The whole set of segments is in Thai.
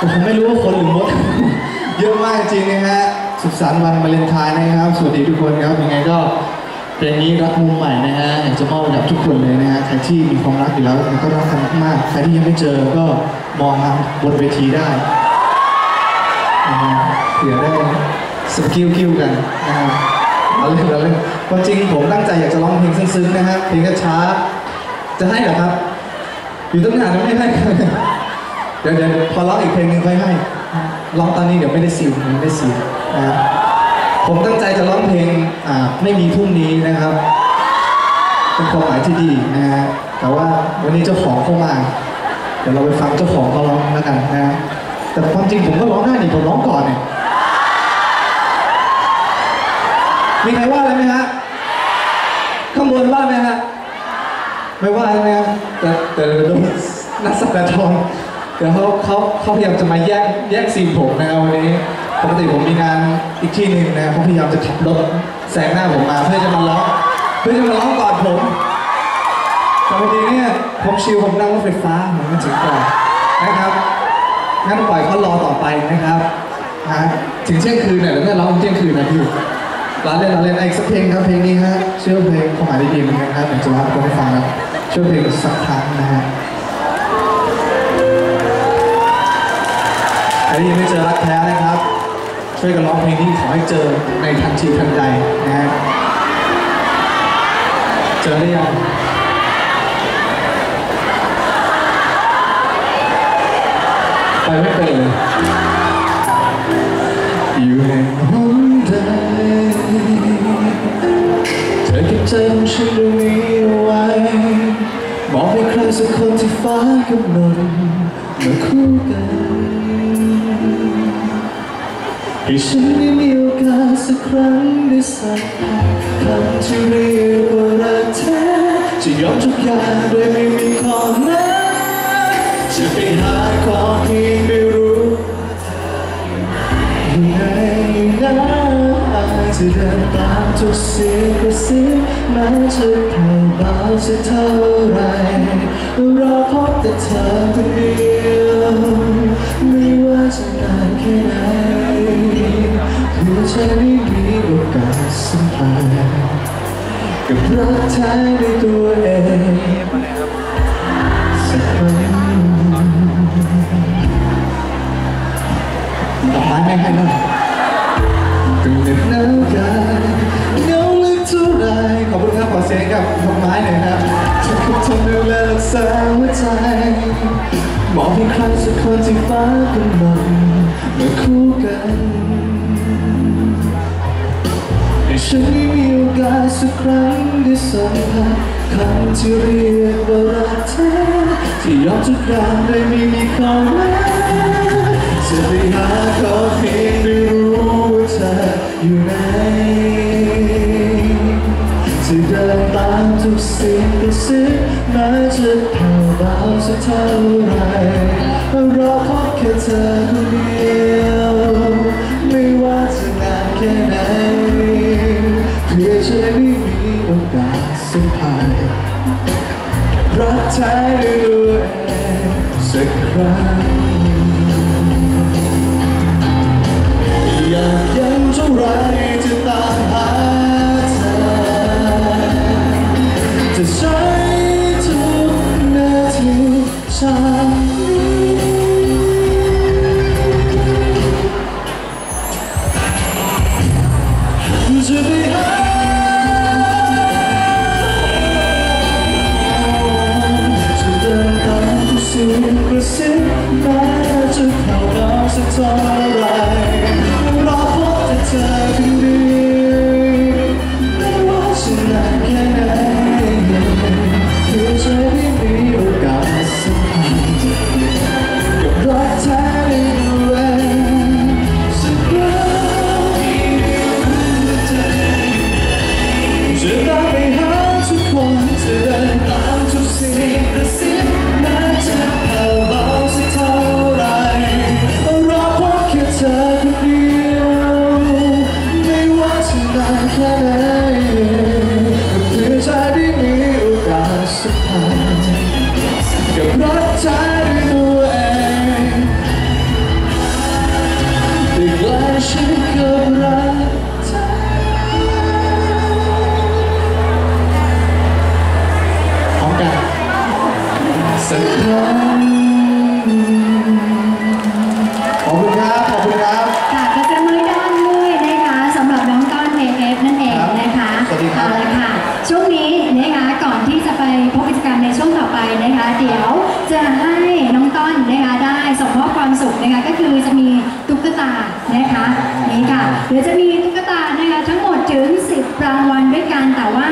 ผมไม่รู้ว่าคนหรือมด เยอะมากจริงนะฮะ สุขสันต์วันวาเลนไทน์นะครับ สวัสดีทุกคนครับ ยังไงก็เพลงนี้รักมุมใหม่นะฮะอยากจะมอบให้กับทุกคนเลยนะฮะ ใครที่มีความรักอยู่แล้วก็รักกันมากๆใครที่ยังไม่เจอก็มองมาบนเวทีได้นะฮะเผื่อได้สกิลคิวกันนะฮะเอาเล่นเอาเล่นความจริงผมตั้งใจอยากจะร้องเพลงซึ้งๆนะฮะ เพลงช้าจะให้เหรอครับ อยู่ตั้งนานแล้วไม่ให้ เดี๋ยวเดี๋ยวพอร้องอีกเพลงหนึ่งค่อยให้ร้องตอนนี้เดี๋ยวไม่ได้ซิลไม่ได้ซิลนะครับผมตั้งใจจะร้องเพลงไม่มีพรุ่งนี้นะครับเป็นความหมายที่ดีนะฮะแต่ว่าวันนี้เจ้าของเข้ามา เดี๋ยวเราไปฟังเจ้าของเขาร้องแล้วกันนะฮะแต่ความจริงผมก็ร้องได้นี่ผมร้องก่อนเนี่ยมีใครว่าอะไรไหมฮะข้างบนว่าไหมฮะไม่ว่าใช่ไหมครับแต่แต่โดนนักสัตว์ทอง เดี๋ยวเขาเขาเขาพยายามจะมาแยกแยกซีนผมนะครับวันนี้ปกติผมมีงานอีกที่หนึ่งนะครับเขาพยายามจะขับรถแซงหน้าผมมา เพื่อจะมาร้อเพื่อจะมาร้อก่อนผมแต่วันนี้เนี่ยผมชิลผมนั่งรถไฟฟ้าผมมาถึงก่อนนะครับงั้นปล่อยเขารอต่อไปนะครับฮะถึงเที่ยงคืนเนี่ยเดี๋ยวแม่ร้องถึงเที่ยงคืนนะพี่ร้านเล่นร้านเล่นอีกสักเพลงครับเพลงนี้ฮะชื่อเพลงความหมายดีๆเหมือนกันครับอยากจะร้องให้ฟังครับช่วยเพลงสักครั้งนะฮะ ที่ยังไม่เจอรักแท้นะครับ ช่วยกันร้องเพลงนี้ขอให้เจอในทันทีทันใดนะฮะเจอหรือยังไปไม่เป็นเลยอยู่ในห้องใดเธอเก็บใจของฉันตรงนี้เอาไว้บอกให้ใครสักคนที่ฟ้ากำหนดมาคู่กัน ให้ฉันได้มีโอกาสสักครั้งได้สัมผัสคำที่เรียกว่ารักแท้จะยอมทุกอย่างโดยไม่มีข้อแม้จะไปหาความเพียงไม่รู้อยู่ไหนนะจะเดินตามทุกเสียงกระซิบแม้จะแผ่วเบาสักเท่าไรรอพบแต่เธอคนเดียว สัมผัสกับรักแท้ด้วยตัวเองสักครั้งดอกไม้ไม่ให้นั่นตึงเหน็บหนาวกายเงาลึกเท่าไรขอบคุณครับขอเสียงกับดอกไม้หน่อยครับจะคุทนดูแลรักษาหัวใจบอกให้ใครสักคนที่ฟ้ากำหนดมาคู่กัน ฉันได้มีโอกาสสักครั้งได้สัมผัสคำที่เรียกว่ารักแท้ที่ยอมทุกอย่างโดยไม่มีข้อแม้จะไปหาขอเพียงได้รู้ว่าเธออยู่ไหนจะเดินตามทุกสิ่งกระซิบแม้จะแผ่วเบาสักเท่าไร มีโอกาสสัมผัสรักแท้ด้วยตัวเองสักครั้งอยากยังเท่าไร กเสียงกระซิบแม้จะเข้าดาวสักเท่าไร ดี๋ยวจะมีตุ๊กตานะคะทั้งหมดถึง 10 รางวัลด้วยกันแต่ว่า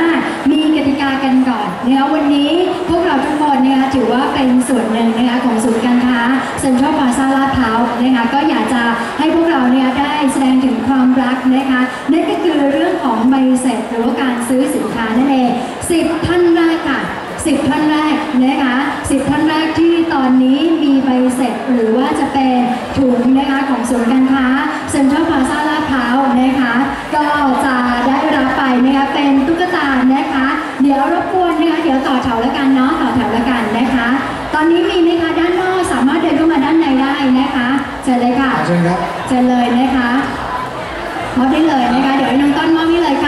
มีกติกากันก่อนนะคะวันนี้พวกเราทุกคนนะคะถือว่าเป็นส่วนหนึ่งนะคะของศูนย์การค้าเซ็นทรัลพลาซาลาดพร้าวนะคะก็อยากจะให้พวกเราเนี่ยได้แสดงถึงความรักนะคะนั่นก็คือเรื่องของใบเสร็จหรือว่าการซื้อสินค้านั่นเอง10ท่านแรกค่ะ สิบท่านแรกนะคะสิบท่านแรกที่ตอนนี้มีใบเสร็จหรือว่าจะเป็นถุงนะคะของศูนย์การค้าเซ็นทรัลพลาซาลาดพร้าวนะคะก็จะได้รับไปนะคะเป็นตุ๊กตานะคะ เดี๋ยวรบกวนนะคะเดี๋ยวต่อแถวแล้วกันเนาะต่อแถวแล้วกันนะคะ ตอนนี้มีไหมคะด้านนอกสามารถเดินเข้ามาด้านในได้นะคะเชิญเลยค่ะเชิญครับเชิญเลยนะคะมอบได้เลยนะคะเดี๋ยวให้น้องต้นมอบให้เลยค่ะ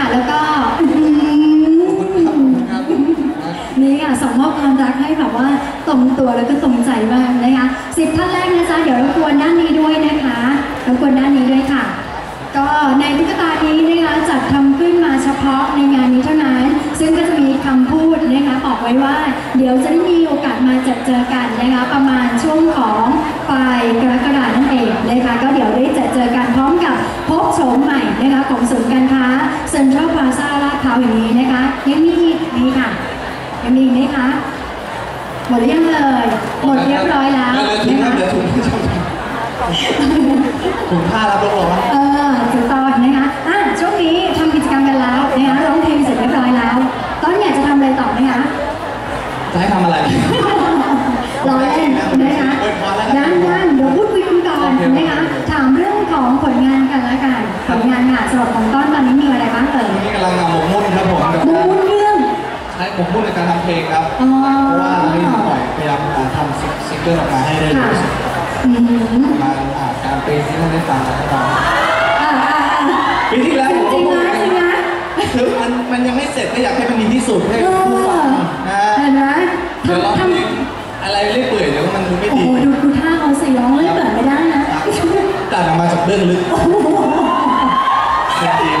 ส่งมอบความรักให้แบบว่าตรงตัวแล้วก็ตรงใจมากนะคะสิบท่านแรกนะจ๊ะเดี๋ยวรบกวนด้านนี้ด้วยนะคะรบกวนด้านนี้ด้วยค่ะ ก็ในตุ๊กตานี้นะคะจัดทำขึ้นมาเฉพาะในงานนี้เท่านั้น ซึ่งก็จะมีคำพูดนะคะบอกไว้ว่า เดี๋ยวจะได้มีโอกาสมาจัดเจอกันนะคะประมาณช่วงของปลายกรกฎานั่นเองนะคะก็เดี๋ยวได้จัดเจอกันพร้อมกับพบโฉมใหม่นะคะของศูนย์การค้าเซ็นทรัลพลาซ่าลาดพร้าวอย่างนี้นะคะยังมีอีกนี่ค่ะ ยังมีอีกไหมคะ หมดหรือยังเลย หมดเรียบร้อยแล้วเหลือถุงนะครัคะบเหลือถุงผู้ชมถุงผ้ารับรองเออถูกต้องนะคะอะช่วงนี้ทำกิจกรรมกันแล้วนะคะร้องเพลงเสร็จเรียบร้อยแล้ว ต้นอยากจะทำอะไรต่อไหมคะจะให้ทำอะไรร้อยเล่นนะคะด้านด้ ใช้หมกมุ่นในการทำเพลงครับ อ๋อ เพราะว่าเราไม่ปล่อยพยายามทำซิงเกิลออกมาให้ได้ค่ะรู้สึกอืมประมาณอ่าการปีที่ท่านได้ฟังนะครับอ่าอ่าอ่าปีที่แล้วจริงๆนะจริงนะ คือมันมันยังไม่เสร็จก็อยากให้มันดีที่สุดให้เอผู้ฟังอนะเห็นไหมเดี๋ยวเราทำเพลงอะไรเรื่อยเปื่อยเดี๋ยวมันดูไม่โอ้ดีโหดูดูท่าเขาสิร้องเล่นเปิดไม่ได้นะ ตัดออกมาจากเรื่องลึกโอ้โหเป็นทีมตั้ง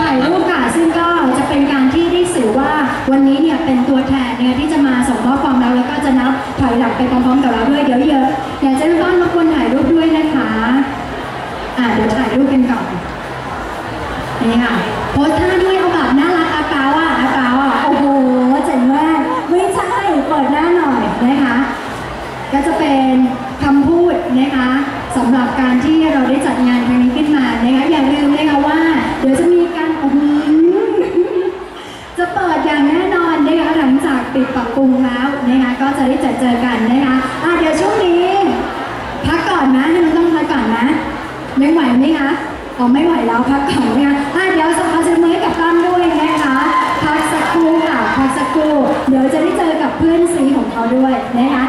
ถ่ายรูปค่ะ ซึ่งก็จะเป็นการที่ได้สื่อว่าวันนี้เนี่ยเป็นตัวแทนเนะคะที่จะมาส่งมอบความรักแล้วก็จะนับถอยหลังไปพร้อมๆกับเราด้วยเดี๋ยวเยอะอยากจะให้น้องต้นรบกวนถ่ายรูปด้วยนะคะอ่าเดี๋ยวถ่ายรูปกันก่อนนี่ค่ะโพสท่าด้วยเอาแบบน่ารักอากาอะอากาอะโอ้โหเจ๋งมากไม่ใช่เปิดหน้าหน่อยนะคะ ก็จะเป็นคำพูดนะคะสำหรับการที่เราได้จัดงานครั้งนี้ขึ้นมานะคะอย่าลืมนะคะว่า เดี๋ยวจะมีการ โอ้โหจะเปิดอย่างแน่นอนนะคะหลังจากปิดปรับปรุงแล้วนะคะก็จะได้เจอเจอกันนะคะอะเดี๋ยวช่วงนี้ พักก่อนนะให้น้องต้องพักก่อนนะยังไหวไหมคะอ๋อไม่ไหวแล้วพักก่อนนะคะอะเดี๋ยวสัมภาษณ์มือให้กับตั้มด้วยนะคะพักสักครู่ค่ะพักสักครู่เดี๋ยวจะได้เจอกับเพื่อนซีของเขาด้วยนะคะ